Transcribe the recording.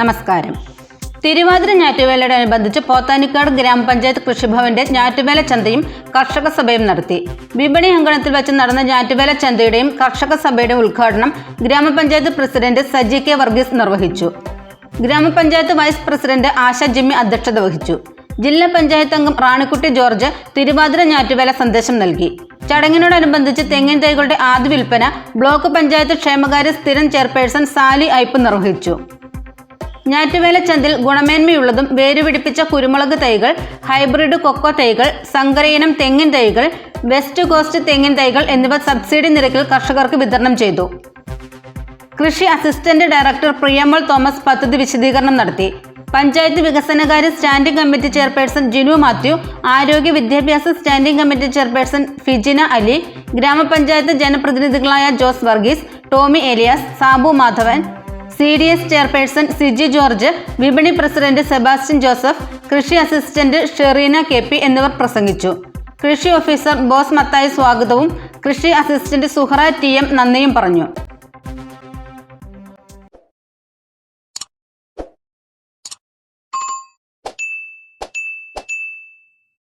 നമസ്കാരം. തിരുവാതിര ഞാറ്റുവേലയോടനുബന്ധിച്ച് പോത്താനിക്കാട് ഗ്രാമപഞ്ചായത്ത് കൃഷിഭവന്റെ ഞാറ്റുവേല ചന്തയും കർഷക സഭയും നടത്തി. വിപണി അങ്കണത്തിൽ വെച്ച് നടന്ന ഞാറ്റുവേല ചന്തയുടെയും കർഷക സഭയുടെയും ഉദ്ഘാടനം ഗ്രാമപഞ്ചായത്ത് പ്രസിഡന്റ് സജി കെ വർഗീസ് നിർവഹിച്ചു. ഗ്രാമപഞ്ചായത്ത് വൈസ് പ്രസിഡന്റ് ആശ ജിമ്മി അധ്യക്ഷത വഹിച്ചു. ജില്ലാ പഞ്ചായത്ത് അംഗം റാണിക്കുട്ടി ജോർജ് തിരുവാതിര ഞാറ്റുവേല സന്ദേശം നൽകി. ചടങ്ങിനോടനുബന്ധിച്ച് തെങ്ങിൻ തൈകളുടെ ആദ്യ വിൽപ്പന ബ്ലോക്ക് പഞ്ചായത്ത് ക്ഷേമകാര്യ സ്ഥിരം ചെയർപേഴ്സൺ സാലി ഐപ്പ് നിർവഹിച്ചു. ഞാറ്റുവേല ചന്തിൽ ഗുണമേന്മയുള്ളതും വേരുപിടിപ്പിച്ച കുരുമുളക് തൈകൾ ഹൈബ്രിഡ് കൊക്കോ തൈകൾ സങ്കരയിനം തെങ്ങിൻ തൈകൾ വെസ്റ്റ് കോസ്റ്റ് തെങ്ങിൻ തൈകൾ എന്നിവ സബ്സിഡി നിരക്കിൽ കർഷകർക്ക് വിതരണം ചെയ്തു. കൃഷി അസിസ്റ്റന്റ് ഡയറക്ടർ പ്രിയമോൾ തോമസ് പദ്ധതി വിശദീകരണം നടത്തി. പഞ്ചായത്ത് വികസനകാര്യ standing committee chairperson Jinu Mathew ആരോഗ്യ വിദ്യാഭ്യാസ standing committee chairperson Fijina Ali ഗ്രാമപഞ്ചായത്ത് ജനപ്രതിനിധികളായ Jose Varghese Tomy Elias Sabu Madhavan C D S chairperson Siji George വിപണി പ്രസിഡന്റ് സെബാസ്റ്റ്യൻ ജോസഫ് കൃഷി അസിസ്റ്റന്റ് ഷെറീന കെ പി എന്നിവർ പ്രസംഗിച്ചു. കൃഷി ഓഫീസർ ബോസ് മത്തായി സ്വാഗതവും കൃഷി അസിസ്റ്റന്റ് സുഹറ ടി എം നന്ദിയും പറഞ്ഞു.